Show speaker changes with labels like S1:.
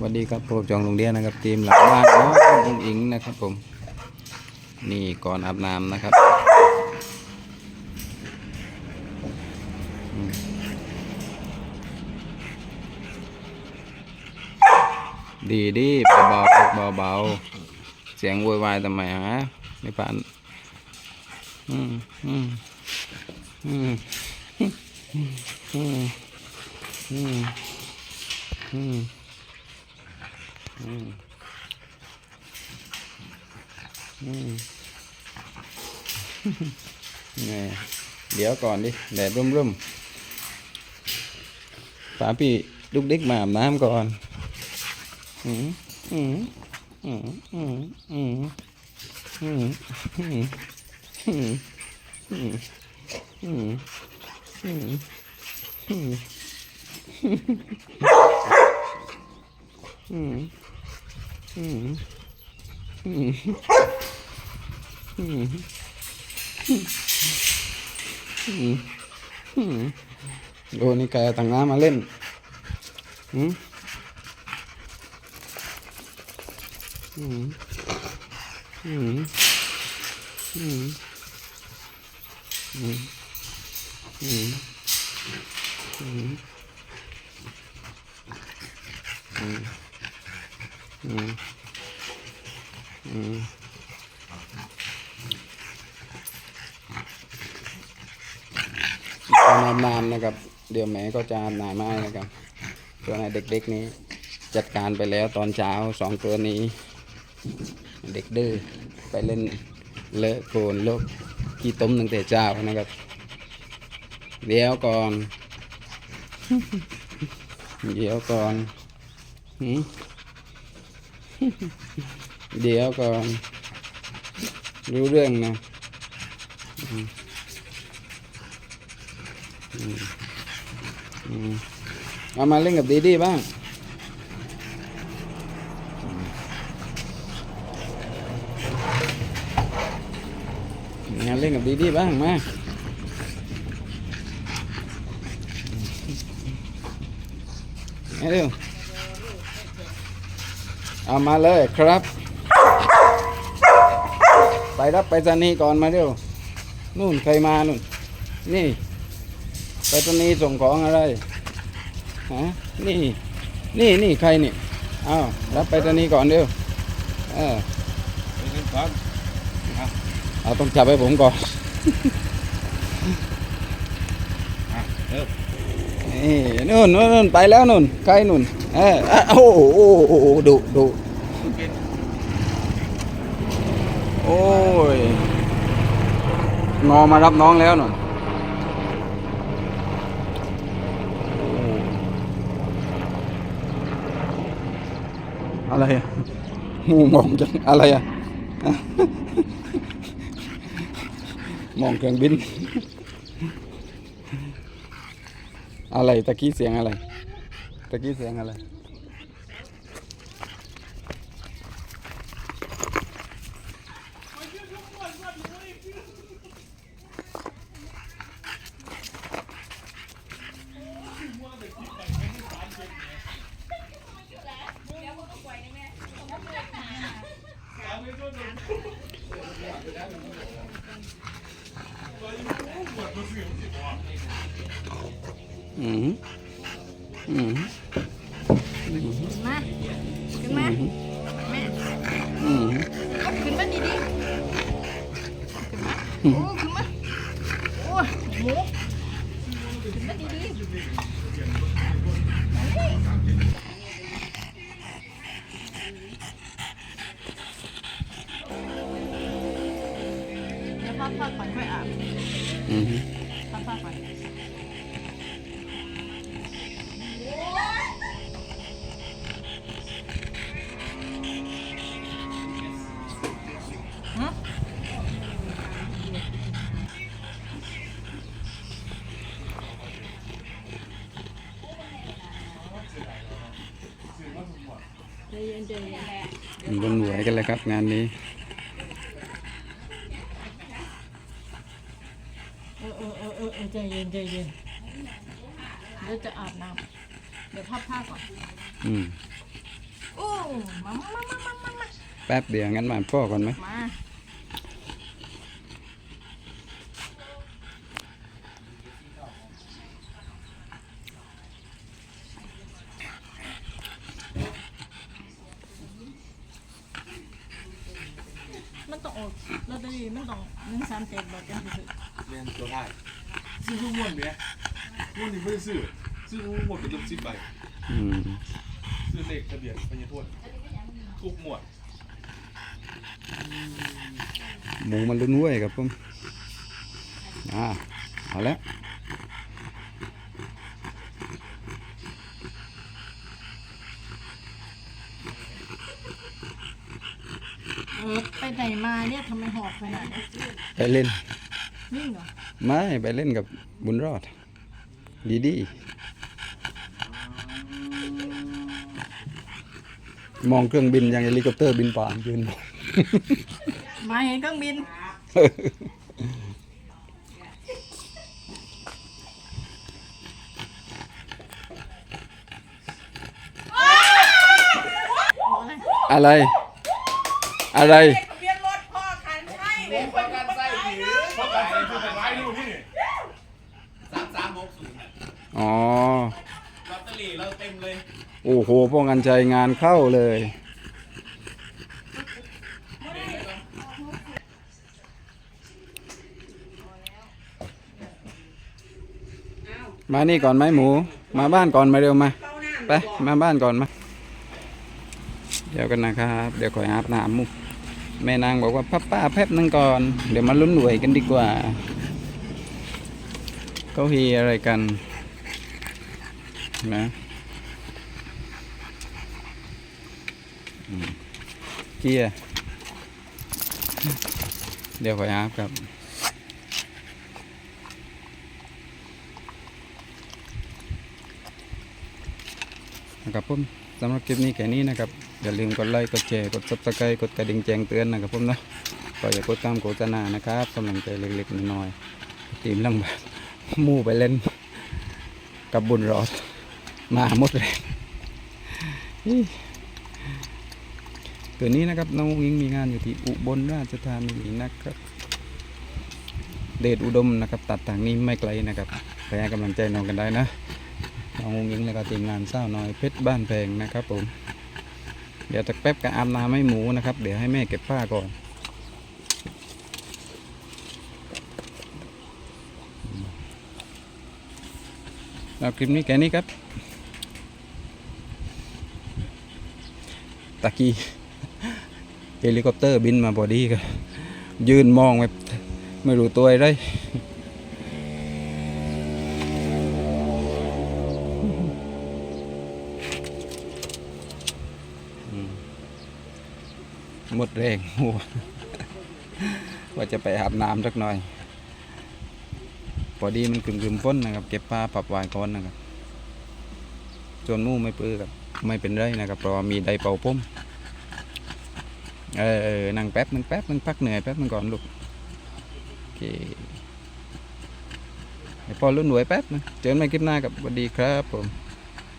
S1: สวัสดีครับพวกจองโรงเรียนนะครับทีมหลังบ้านน้องอุ้งอิงนะครับผม นี่ก่อนอาบน้ำนะครับดีดีเบาเบาเบาเสียงโวยวายทำไมฮะไม่ผ่านอืมอืมอืมอืมอืมอืม อืมอืมอืมไงเดี๋ยวก่อนดิ แดดร่มๆป๋าพี่ลูกเด็กมาอาบน้ำก่อน อืมอืมอืมอืมอืมอืมอืมอืมอืมอืมอืมอืมอื โอ้นี่ไก่เอางน้ำมาเล่นอืมอืมอืมอืมอืมอืมอืม อืมอืมตอนอาบน้ำนะครับ เดี๋ยวแม่ก็จะอาบน้ำให้นะครับส่วนไอ้เด็กๆนี้ จัดการไปแล้วตอนเช้าสองตัวนี้ เด็กดื้อไปเล่นเลอะโคลนโลกขี้ต้มตั้งแต่เช้านะครับ เดี๋ยวก่อน เดี๋ยวก่อนหื เดี๋ยวก่อนรู้เรื่องนะอืมอืมอืมเอามาเล่นกับดีดีบ้างมาเล่นกับดีดีบ้างมาเอาเร็ว เอามาเลยครับ ไปรับไปรษณีย์ก่อนมาเร็วนู่นใครมานู่น นี่ ไปรษณีย์ส่งของอะไรฮะนี่ นี่นี่ใครนี่อ้าวรับไปรษณีย์ก่อนเร็วเออเอาต้องจับให้ผมก่อนนี่นู่นนู่นนู่นไปแล้วนู่นใครนู่น เออโอ้โหโอ้โหดุดุโอ้ย งอมารับน้องแล้วหน่อยอะไรอะงูมองจังอะไรอะมองเครื่องบิน อะไรตะกี้เสียงอะไร ตะกี้เสียงอะไรอืม อืม
S2: มา ขึ้นมา แม่
S1: อืม
S2: เอาขึ้นมาดีๆขึ้นมา โอ้ขึ้นมา โอ้ยหมูขึ้นมาดีๆแล้วพักๆก่อนค่อยอาบ
S1: อืม
S2: พักๆก่อน ใจเย็น
S1: บนหวยกันเลยครับงานนี้
S2: เออเออเออเออเออใจเย็นใจเย็นเดี๋ยวจะอาบน้ำเดี๋ยวพับผ้าก่อน
S1: อืม
S2: โอ้มามามามามามา
S1: แป๊บเดียวงั้นมาพ่อก่อนไหม
S2: มา องออกลอตเตอรี่มันต้องหนึ่งสามเจ็ดบอกกันสิ
S3: เรียนตัวได้ซื้อทุกมวนเนี่ยมวนนี่ไม่ได้ซื้อซื้อทุกมวนเป็นลูกซิปไป
S1: อืม
S3: ซื้อเลขทะเบียนพญาทวดทุกหมวด
S1: หมูมันลุ้นเว้ยครับผมอ่าเอาแล้ว
S2: ออไปไหนมาเนี่ยทำไมหอบขนาดนี้
S1: ไปเล่น
S2: วิ่งเหรอ
S1: ไม่ไปเล่นกับบุญรอด ดีดีมองเครื่องบินอย่างเฮลิคอปเตอร์บินผ่านยืนมอง
S2: มาเห็นเครื่องบิน
S1: อะไร อะไร
S4: เรียนรถพ่อคันใช่เด็ก
S3: ประกันไส้ผีประกันไส้คือเป็นไรนี่พี่
S5: สามสามหกศูนย์
S1: อ๋อ
S5: ลอตเตอรี่เราเต็มเลย
S1: โอ้โหป้องกันใจงานเข้าเลย มานี่ก่อนไหมหมู มาบ้านก่อนมาเร็วมา
S4: เป้าหน้า
S1: ไป มาบ้านก่อนมา เดี๋ยวกันนะครับ เดี๋ยวขออาบน้ำมุก แม่นางบอกว่าป้าป้าแป๊บนึงก่อน เดี๋ยวมาลุ้นหวยกันดีกว่าเขาฮีอะไรกันนะเกียร์เดี๋ยวขออาบครับนะครับผมสำหรับคลิปนี้แค่นี้นะครับ อย่าลืมกดไลค์กดแชร์กด subscribe กดกระดิ่งแจ้งเตือนนะครับผมนะก็อย่ากดตามโฆษณานะครับกำลังใจเล็กๆน้อยๆทีมลังบามู่ไปเล่น กับบุญรอดมาหมดเลยตัวนี้นะครับน้องยิงมีงานอยู่ที่อุบลราชธานีนะครับ เดชอุดมนะครับ ตัดทางนี้ไม่ไกลนะครับไปให้กำลังใจน้องกันได้นะน้องงยิงแล้วก็ทีมงานเศร้าน้อยเพชรบ้านแพงนะครับผม เดี๋ยวตะแป๊บก็อาบน้ำให้หมูนะครับ เดี๋ยวให้แม่เก็บผ้าก่อนแล้วคลิปนี้แค่นี้ครับ ตะกี้เฮลิคอปเตอร์บินมาพอดีครับยืนมองแบบไม่รู้ตัวอะไหมดแรงหัวว่าจะไปอาบน้ำสักหน่อย พอดีมันกึ่มกึมๆฝนนะครับ เก็บผ้าปรับวายก่อนนะครับจนมู่ไม่ปื้อครับไม่เป็นไรนะครับเพราะมีไดเป่าผมเออเออนั่งแป๊บนึงแป๊บนึงพักเหนื่อยแป๊บนึงก่อนลูกโอเคพอรุ่นหน่วยแป๊บนึงเจอกันใหม่คลิปหน้ากับสวัสดีครับผม